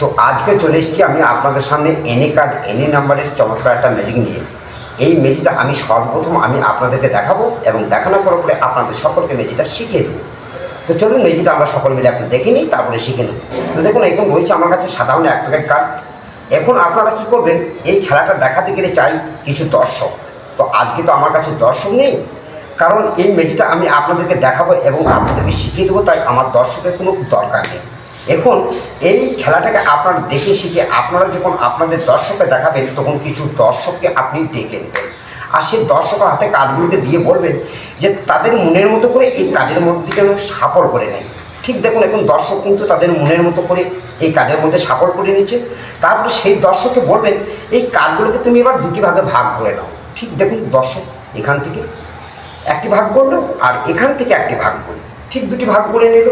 তো আজকে চলে এসেছি আমি আপনাদের সামনে এনি কার্ড এনি নাম্বারের চমৎকার একটা ম্যাজিক নিয়ে। এই ম্যাজিকটা আমি সর্বপ্রথম আমি আপনাদেরকে দেখাবো এবং দেখানোর পরে পরে আপনাদের সকলকে ম্যাজিকটা শিখিয়ে দেবো। তো চলুন ম্যাজিকটা আমরা সকল মিলে একটু দেখে নিই, তারপরে শিখে নিই তো দেখুন এখন রয়েছে আমার কাছে সাধারণ এক প্যাকেট কার্ড এখন আপনারা কি করবেন, এই খেলাটা দেখাতে গেলে চাই কিছু দর্শক। তো আজকে তো আমার কাছে দর্শক নেই, কারণ এই ম্যাজিকটা আমি আপনাদেরকে দেখাবো এবং আপনাদেরকে শিখিয়ে দেবো, তাই আমার দর্শকের কোনো দরকার নেই। এখন এই খেলাটাকে আপনারা দেখে শিখে আপনারা যখন আপনাদের দর্শককে দেখাবেন, তখন কিছু দর্শককে আপনি ডেকে নেবেন। আর সেই দর্শকের হাতে কার্ডগুলোকে দিয়ে বলবেন যে, তাদের মনের মতো করে এই কার্ডের মধ্যে যেন সাপল করে নেয়। ঠিক দেখুন, এখন দর্শক কিন্তু তাদের মনের মতো করে এই কার্ডের মধ্যে সাপল করে নিচ্ছে। তারপরে সেই দর্শককে বলবেন, এই কার্ডগুলোকে তুমি এবার দুটি ভাগে ভাগ করে নাও। ঠিক দেখুন, দর্শক এখান থেকে একটি ভাগ করল, আর এখান থেকে একটি ভাগ করল। ঠিক দুটি ভাগ করে নিল।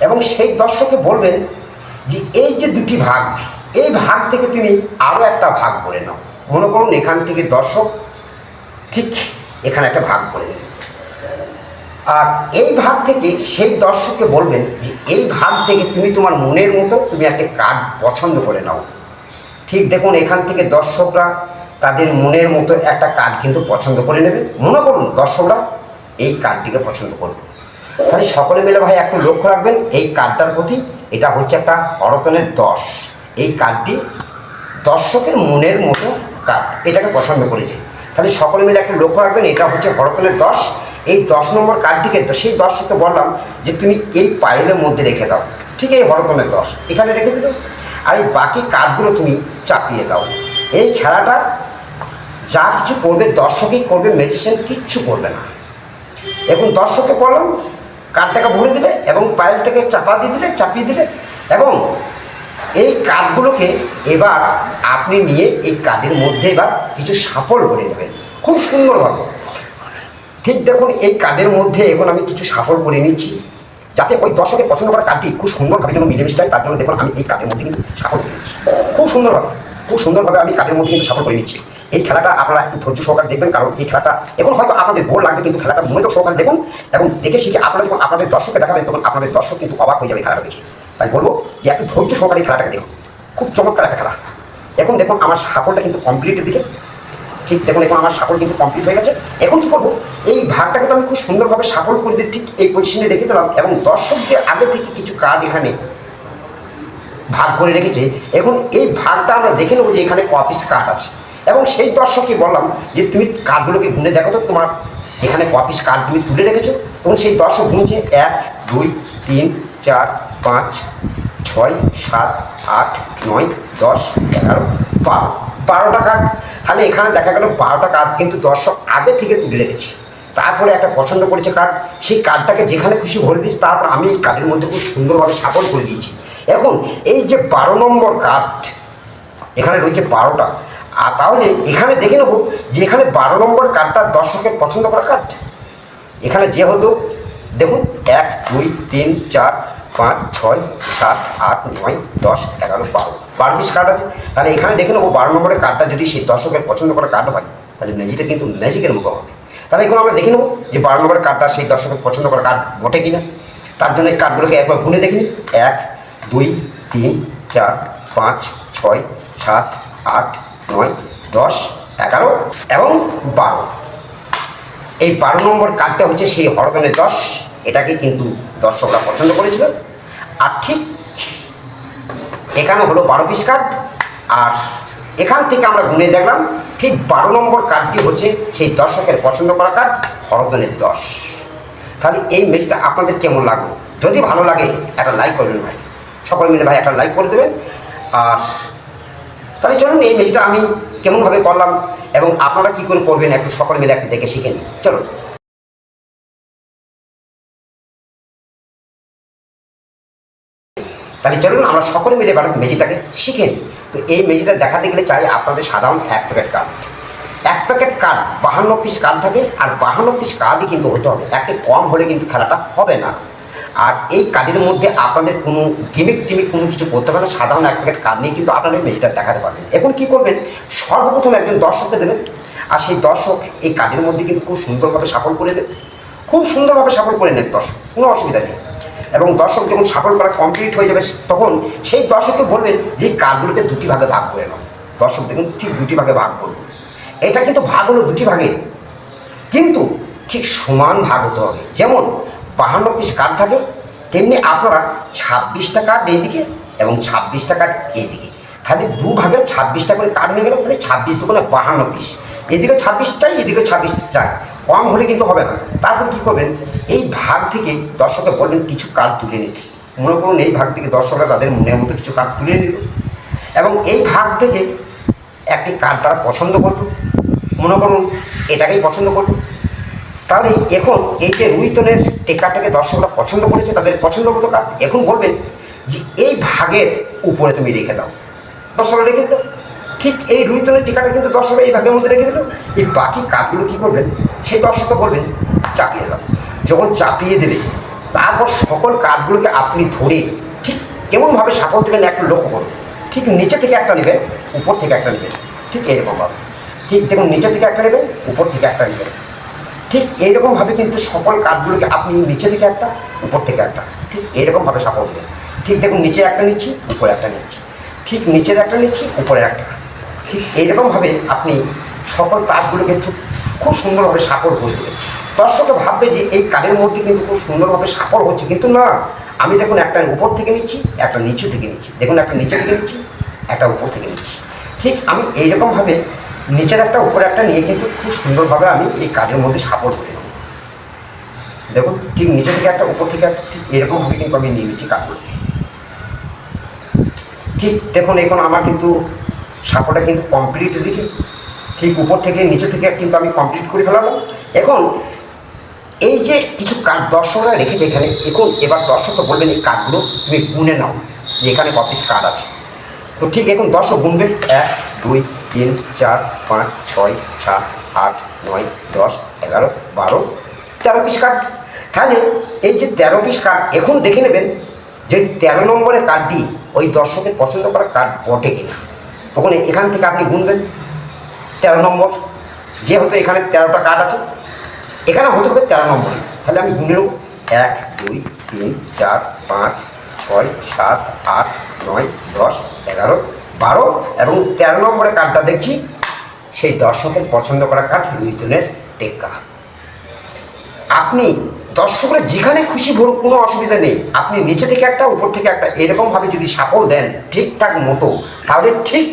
এবং সেই দর্শককে বলবেন যে, এই যে দুটি ভাগ, এই ভাগ থেকে তুমি আরও একটা ভাগ করে নাও। মনে করুন, এখান থেকে দর্শক ঠিক এখানে একটা ভাগ করে নিল। আর এই ভাগ থেকে সেই দর্শককে বলবেন যে, এই ভাগ থেকে তুমি তোমার মনের মতো তুমি একটা কার্ড পছন্দ করে নাও। ঠিক দেখুন, এখান থেকে দর্শকরা তাদের মনের মতো একটা কার্ড কিন্তু পছন্দ করে নেবে। মনে করুন, দর্শকরা এই কার্ডটিকে পছন্দ করবে। তাহলে সকলে মিলে ভাই একটু লক্ষ্য রাখবেন, এই কার্ডটার প্রতি এটা হচ্ছে একটা হরতনের দশ। এই কার্ডটি দর্শকের মনের মতো কার্ড, এটাকে পছন্দ করেছে তাহলে সকলে মিলে একটা লক্ষ্য রাখবেন, এটা হচ্ছে হরতনের দশ। এই দশ নম্বর কার্ডটিকে সেই দর্শককে বললাম যে তুমি এই পাইলের মধ্যে রেখে দাও। ঠিক এই হরতনের দশ, এখানে রেখে দিল। আর এই বাকি কার্ডগুলো তুমি চাপিয়ে দাও। এই খেলাটা যা কিছু করবে, দর্শকই করবে ম্যাজিশিয়ান কিচ্ছু করবে না। এখন দর্শককে বললাম কার্ডটাকে ভরে দিলে এবং পাইলটাকে চাপা দিয়ে দিলে, চাপিয়ে দিলে। এবং এই কাঠগুলোকে এবার আপনি নিয়ে এই কাঠের মধ্যে এবার কিছু সাফল করে দেবেন। খুব সুন্দরভাবে। ঠিক দেখুন, এই কাঠের মধ্যে এখন আমি কিছু সাফল করে নিচ্ছি। যাতে ওই দর্শকের পছন্দ করা কার্ডটি খুব সুন্দরভাবে যেন মিলেমিশে যায়, তার জন্য দেখুন আমি এই কার্ডের মধ্যে কিন্তু সাফল করে নিচ্ছি। খুব সুন্দরভাবে খুব সুন্দরভাবে আমি কাঠের মধ্যে কিন্তু সাফল করে নিচ্ছি। এই খেলাটা আপনারা একটু ধৈর্য সহকারে দেখবেন, কারণ এই খেলাটা এখন হয়তো আপনাদের বোর লাগবে, কিন্তু খেলাটা মনোযোগ সহকারে দেখুন এবং দেখে শিখে আপনারা যখন আপনাদের দর্শককে দেখাবেন, তখন আপনাদের দর্শক কিন্তু অবাক হয়ে যাবে খেলাটা দেখে। তাই বলব যে একটু ধৈর্য সহকারে খেলাটাকে দেখুন। খুব চমৎকার একটা খেলা। এখন দেখুন আমার সাফলটা কিন্তু কমপ্লিটের দিকে। ঠিক দেখুন, এখন আমার সাফল কিন্তু কমপ্লিট হয়ে গেছে। এখন কি করব? এই ভাগটাকে তো আমি খুব সুন্দরভাবে সাফল করে দিয়ে ঠিক এই পজিশনে রেখে দিলাম এবং দর্শকদের আগে থেকে কিছু কার্ড এখানে ভাগ করে রেখেছে। এখন এই ভাগটা আমরা দেখে নেব যে এখানে কপিস কার্ড আছে। এবং সেই দর্শককে বললাম যে তুমি কার্ডগুলোকে গুনে দেখো তো তোমার এখানে কপিস কার্ড তুমি তুলে রেখেছো তখন সেই দর্শক গুনছে এক, দুই, তিন, চার, পাঁচ, ছয়, সাত, আট, নয়, দশ, এগারো, বারো। বারোটা কার্ড তাহলে এখানে দেখা গেল বারোটা কার্ড কিন্তু দর্শক আগে থেকে তুলে রেখেছে। তারপরে একটা পছন্দ করেছে কার্ড সেই কার্ডটাকে যেখানে খুশি ভরে দিয়েছি, তারপর আমি এই কার্ডের মধ্যে খুব সুন্দরভাবে সাফল করে দিয়েছি। এখন এই যে বারো নম্বর কার্ড এখানে রয়েছে বারোটা। আর তাহলে এখানে দেখে নেব যে এখানে বারো নম্বর কার্ডটা দর্শকের পছন্দ করা কার্ড। এখানে যেহেতু, দেখুন, এক, দুই, তিন, চার, পাঁচ, ছয়, সাত, আট, নয়, দশ, এগারো, বারো। বারো পিস কার্ড আছে। তাহলে এখানে দেখে নেব বারো নম্বরের কার্ডটা যদি সেই দর্শকের পছন্দ করা কার্ড হয়, তাহলে ম্যাজিকটা কিন্তু ম্যাজিকের মতো হবে। তাহলে এখন আমরা দেখে নেব যে বারো নম্বরের কার্ডটা সেই দর্শকের পছন্দ করা কার্ড বটে কিনা। তার জন্য এই কার্ডগুলোকে একবার গুনে দেখিনি এক, দুই, তিন, চার, পাঁচ, ছয়, সাত, আট নয় দশ, এগারো এবং বারো। এই বারো নম্বর কার্ডটা হচ্ছে সেই হরতনের দশ, এটাকে কিন্তু দর্শকরা পছন্দ করেছিল। আর ঠিক এখানে হলো বারো পিস কার্ড। আর এখান থেকে আমরা গুনে দেখলাম, ঠিক বারো নম্বর কার্ডটি হচ্ছে সেই দর্শকের পছন্দ করা কার্ড হরতনের দশ। তাহলে এই ম্যাচটা আপনাদের কেমন লাগল? যদি ভালো লাগে, একটা লাইক করবেন ভাই। সকলে মিলে ভাই একটা লাইক করে দেবেন। আর তাহলে চলুন এই ম্যাচটা আমি কেমনভাবে করলাম এবং আপনারা কী করে করবেন একটু সকলে মিলে একটু দেখে শিখে নিন। চলুন। তাহলে চলুন আমরা সকলে মিলে এবার মেজিটাকে শিখে তো এই মেজিটা দেখাতে গেলে চাই আপনাদের সাধারণ এক প্যাকেট কার্ড। এক প্যাকেট কার্ড বাহান্ন পিস কার্ড থাকে আর বাহান্ন পিস কার্ডই কিন্তু হতে হবে। একে কম হলে কিন্তু খেলাটা হবে না। আর এই কার্ডের মধ্যে আপনাদের কোনো গিমিক টিমিক কোনো কিছু করতে হবে না, সাধারণ এক প্যাকেট কার্ড নিয়ে কিন্তু আপনাদের মেজিটা দেখাতে পারবেন। এখন কি করবেন? সর্বপ্রথম একজন দর্শককে দেবেন। আর সেই দর্শক এই কার্ডের মধ্যে কিন্তু খুব সুন্দরভাবে সাফল করে দেবে খুব সুন্দরভাবে সাফল করে নেন দর্শক, কোনো অসুবিধা নেই। এবং দর্শক যখন সাফল করা কমপ্লিট হয়ে যাবে, তখন সেই দর্শককে বলবেন যে কার্ডগুলোকে দুটি ভাগে ভাগ করে নাও। দর্শক দেখুন, ঠিক দুটি ভাগে ভাগ করব। এটা কিন্তু ভাগ হলো দুটি ভাগে। কিন্তু ঠিক সমান ভাগ হতে হবে। যেমন বাহান্ন পিস কার্ড থাকে। তেমনি আপনারা ছাব্বিশটা কার্ড এইদিকে এবং ছাব্বিশটা কার্ড এইদিকে। তাহলে দু ভাগে ছাব্বিশটা করে কার্ড হয়ে গেল, তাহলে ছাব্বিশ দুগুণে বাহান্ন পিস এদিকে ছাব্বিশ চাই, এদিকে ছাব্বিশ চাই। কম হলে কিন্তু হবে না। তারপর কী করবেন, এই ভাগ থেকে দর্শকে বললেন কিছু কার্ড তুলে নিতে। মনে করুন, এই ভাগ থেকে দর্শকরা তাদের মনের মতো কিছু কার্ড তুলে নিল। এবং এই ভাগ থেকে একটি কার্ড তারা পছন্দ করল। মনে করুন, এটাকেই পছন্দ করল। তাহলে এখন এই যে রুইতনের টেকাটাকে দর্শকরা পছন্দ করেছে, তাদের পছন্দ মতো কার্ড এখন বলবেন যে এই ভাগের উপরে তুমি রেখে দাও। দর্শকরা রেখে দিল। ঠিক এই রুইতনের টিকাটা কিন্তু দর্শকরা এই ভাগের মধ্যে রেখে দিল। এই বাকি কার্ডগুলো কী করবেন? সেই দর্শককে বলবেন, চাপিয়ে দাও। যখন চাপিয়ে দেবে, তারপর সকল কার্ডগুলোকে আপনি ধরে ঠিক কেমনভাবে সাফল দেবেন একটু লক্ষ্য করুন। ঠিক নিচে থেকে একটা নেবেন, উপর থেকে একটা নেবেন। ঠিক এরকমভাবে। ঠিক দেখুন, নিচে থেকে একটা নেবেন, উপর থেকে একটা নেবেন। ঠিক এইরকমভাবে কিন্তু সকল কাঠগুলোকে আপনি নিচে থেকে একটা, উপর থেকে একটা, ঠিক এরকমভাবে সাপোর্ট দেবেন। ঠিক দেখুন, নিচে একটা নিচ্ছি, উপরে একটা নিচ্ছি। ঠিক নিচের একটা নিচ্ছি উপরে একটা। ঠিক এইরকমভাবে আপনি সকল তাসগুলোকে খুব- সুন্দরভাবে সাপোর্ট করে দেবেন। দর্শকে ভাববে যে এই কার্ডের মধ্যে কিন্তু খুব সুন্দরভাবে সাপোর্ট হচ্ছে, কিন্তু না। আমি দেখুন, একটা উপর থেকে নিচ্ছি, একটা নিচু থেকে নিচ্ছি। দেখুন, একটা নিচে থেকে নিচ্ছি, একটা উপর থেকে নিচ্ছি। ঠিক আমি এইরকমভাবে নিচের একটা, উপরে একটা নিয়ে কিন্তু খুব সুন্দরভাবে আমি এই কাজের মধ্যে সাপোর্ট করে নেব। দেখুন, ঠিক নিচে থেকে একটা, উপর থেকে একটা, ঠিক এরকমভাবে কিন্তু আমি নিয়ে নিচ্ছি কাজগুলো ঠিক দেখুন, এখন আমার কিন্তু সাপোর্টটা কিন্তু কমপ্লিট দিকে ঠিক উপর থেকে নিচে থেকে কিন্তু আমি কমপ্লিট করে ফেলাম এখন, এই যে কিছু কার্ড দর্শকরা রেখেছে এখানে এখন এবার দর্শককে বলবেন, এই কাঠগুলো তুমি গুনে নাও। যে এখানে কপিস কাঠ আছে। তো ঠিক, এখন দর্শক গুনবে, এক, দুই তিন, চার, পাঁচ, ছয়, সাত, আট, নয়, দশ, এগারো, বারো, তেরো পিস কার্ড তাহলে এই যে তেরো পিস কার্ড এখন দেখে নেবেন যে তেরো নম্বরের কার্ডটি ওই দর্শকের পছন্দ করা কার্ড বটে কিনা। তখন এখান থেকে আপনি গুনবেন তেরো নম্বর। যেহেতু এখানে তেরোটা কার্ড আছে, এখানে হতে হবে তেরো নম্বরে। তাহলে আমি গুনে নেব। এক, দুই, তিন, চার, পাঁচ, ছয়, সাত, আট, নয়, দশ, এগারো বারো এবং তেরো নম্বরে কার্ডটা দেখছি। সেই দর্শকের পছন্দ করা কার্ড রুইতনের টেক্কা। আপনি দর্শকরা যেখানে খুশি ভরুক, কোনো অসুবিধা নেই। আপনি নিচে থেকে একটা, উপর থেকে একটা, এরকমভাবে যদি সাফল দেন ঠিকঠাক মতো, তাহলে ঠিক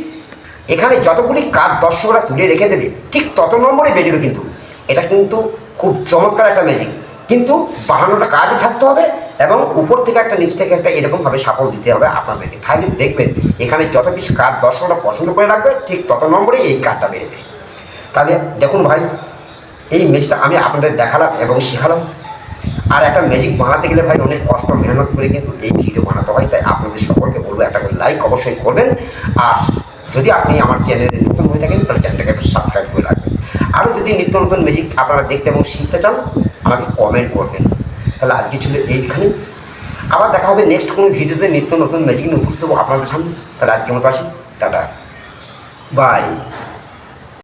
এখানে যতগুলি কার্ড দর্শকরা তুলে রেখে দেবে, ঠিক তত নম্বরে বেরোবে কিন্তু। এটা কিন্তু খুব চমৎকার একটা ম্যাজিক কিন্তু বাহান্নটা কার্ডই থাকতে হবে এবং উপর থেকে একটা, নিচ থেকে একটা এরকমভাবে সাফল দিতে হবে আপনাদেরকে। তাহলে দেখবেন, এখানে যত পিস কার্ড দর্শকরা পছন্দ করে রাখবে, ঠিক তত নম্বরে এই কার্ডটা বেরোবে তাহলে দেখুন ভাই, এই ম্যাজিকটা আমি আপনাদের দেখালাম এবং শেখালাম। আর একটা ম্যাজিক বানাতে গেলে ভাই অনেক কষ্ট, মেহনত করে কিন্তু এই ভিডিও বানাতে হয়। তাই আপনাদের সকলকে বলব, একটা করে লাইক অবশ্যই করবেন। আর যদি আপনি আমার চ্যানেলে নতুন হয়ে থাকেন, তাহলে চ্যানেলটাকে একটু সাবস্ক্রাইব করে রাখবেন। আরও যদি নিত্য নতুন ম্যাজিক আপনারা দেখতে এবং শিখতে চান, আমাকে কমেন্ট করবেন। তাহলে আজকে ছিল এইখানে। আবার দেখা হবে নেক্সট কোনো ভিডিওতে নিত্য নতুন ম্যাজিক নিয়ে উপস্থিত হব আপনাদের সামনে। তাহলে আজকে মতো আসি। টাটা। বাই